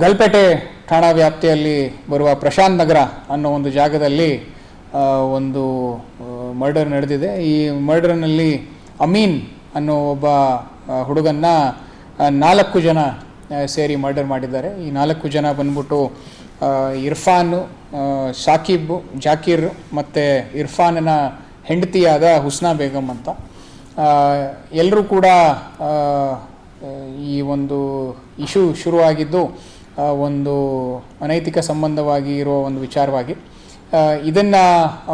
ಗಲ್ಪೇಟೆ ಠಾಣಾ ವ್ಯಾಪ್ತಿಯಲ್ಲಿ ಬರುವ ಪ್ರಶಾಂತ್ ನಗರ ಅನ್ನೋ ಒಂದು ಜಾಗದಲ್ಲಿ ಒಂದು ಮರ್ಡರ್ ನಡೆದಿದೆ. ಈ ಮರ್ಡರ್ನಲ್ಲಿ ಅಮೀನ್ ಅನ್ನೋ ಒಬ್ಬ ಹುಡುಗನ್ನ ನಾಲ್ಕು ಜನ ಸೇರಿ ಮರ್ಡರ್ ಮಾಡಿದ್ದಾರೆ. ಈ ನಾಲ್ಕು ಜನ ಬಂದ್ಬಿಟ್ಟು ಇರ್ಫಾನು ಶಾಕಿಬ್ ಜಾಕೀರ್ ಮತ್ತು ಇರ್ಫಾನನ ಹೆಂಡತಿಯಾದ ಹುಸ್ನಾ ಬೇಗಮ್ ಅಂತ. ಎಲ್ಲರೂ ಕೂಡ ಈ ಒಂದು ಇಶ್ಯೂ ಶುರುವಾಗಿದ್ದು ಒಂದು ಅನೈತಿಕ ಸಂಬಂಧವಾಗಿ ಇರುವ ಒಂದು ವಿಚಾರವಾಗಿ. ಇದನ್ನು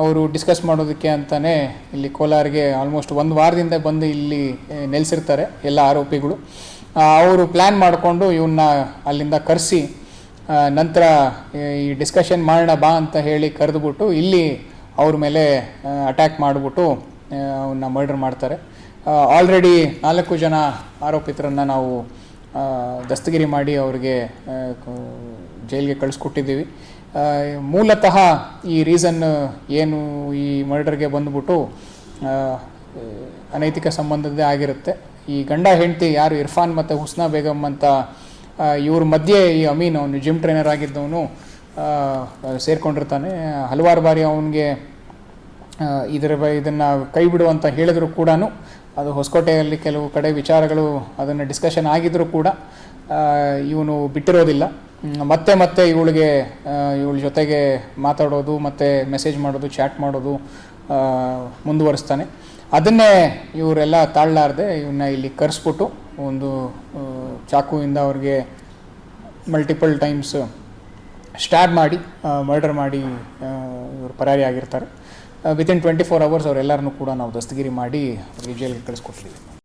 ಅವರು ಡಿಸ್ಕಸ್ ಮಾಡೋದಕ್ಕೆ ಅಂತಲೇ ಇಲ್ಲಿ ಕೋಲಾರಿಗೆ ಆಲ್ಮೋಸ್ಟ್ ಒಂದು ವಾರದಿಂದ ಬಂದು ಇಲ್ಲಿ ನೆಲೆಸಿರ್ತಾರೆ ಎಲ್ಲ ಆರೋಪಿಗಳು. ಅವರು ಪ್ಲ್ಯಾನ್ ಮಾಡಿಕೊಂಡು ಇವನ್ನ ಅಲ್ಲಿಂದ ಕರೆಸಿ ನಂತರ ಈ ಡಿಸ್ಕಷನ್ ಮಾಡೋಣ ಬಾ ಅಂತ ಹೇಳಿ ಕರೆದುಬಿಟ್ಟು ಇಲ್ಲಿ ಅವ್ರ ಮೇಲೆ ಅಟ್ಯಾಕ್ ಮಾಡಿಬಿಟ್ಟು ಅವನ್ನ ಮರ್ಡರ್ ಮಾಡ್ತಾರೆ. ಆಲ್ರೆಡಿ ನಾಲ್ಕು ಜನ ಆರೋಪಿತರನ್ನು ನಾವು ದಸ್ತಗಿರಿ ಮಾಡಿ ಅವ್ರಿಗೆ ಜೈಲಿಗೆ ಕಳಿಸ್ಕೊಟ್ಟಿದ್ದೀವಿ. ಮೂಲತಃ ಈ ರೀಸನ್ ಏನು ಈ ಮರ್ಡರ್ಗೆ ಬಂದ್ಬಿಟ್ಟು ಅನೈತಿಕ ಸಂಬಂಧದ್ದೇ ಆಗಿರುತ್ತೆ. ಈ ಗಂಡ ಹೆಂಡತಿ ಯಾರು, ಇರ್ಫಾನ್ ಮತ್ತು ಹುಸ್ನಾ ಬೇಗಮ್ ಅಂತ ಇವ್ರ ಮಧ್ಯೆ ಈ ಅಮೀನ್ ಅವನು ಜಿಮ್ ಟ್ರೈನರ್ ಆಗಿದ್ದವನು ಸೇರಿಕೊಂಡಿರ್ತಾನೆ. ಹಲವಾರು ಬಾರಿ ಅವನಿಗೆ ಇದರ ಬ, ಇದನ್ನು ಕೈ ಬಿಡು ಅಂತ ಹೇಳಿದ್ರು ಕೂಡ ಅದು ಹೊಸಕೋಟೆಯಲ್ಲಿ ಕೆಲವು ಕಡೆ ವಿಚಾರಗಳು ಅದನ್ನು ಡಿಸ್ಕಷನ್ ಆಗಿದ್ದರೂ ಕೂಡ ಇವನು ಬಿಟ್ಟಿರೋದಿಲ್ಲ. ಮತ್ತೆ ಮತ್ತೆ ಇವಳಿಗೆ ಇವಳ ಜೊತೆಗೆ ಮಾತಾಡೋದು, ಮತ್ತು ಮೆಸೇಜ್ ಮಾಡೋದು ಚಾಟ್ ಮಾಡೋದು ಮುಂದುವರಿಸ್ತಾನೆ. ಅದನ್ನೇ ಇವರೆಲ್ಲ ತಾಳಲಾರ್ದೆ ಇವನ್ನ ಇಲ್ಲಿ ಕರೆಸ್ಬಿಟ್ಟು ಒಂದು ಚಾಕುವಿಂದ ಅವ್ರಿಗೆ ಮಲ್ಟಿಪಲ್ ಟೈಮ್ಸ್ ಸ್ಟ್ಯಾಬ್ ಮಾಡಿ ಮರ್ಡರ್ ಮಾಡಿ ಇವರು ಪರಾರಿ ಆಗಿರ್ತಾರೆ ವಿತಿನ್ ಟ್ವೆಂಟಿ ಫೋರ್ ಅವರ್ಸ್ ಅವರೆಲ್ಲರನ್ನೂ ಕೂಡ ನಾವು ದಸ್ತಗಿರಿ ಮಾಡಿ ಅವ್ರಿಗೆ ಜೈಲಿಗೆ ಕಳಿಸ್ಕೊಟ್ಟಿದ್ದೀವಿ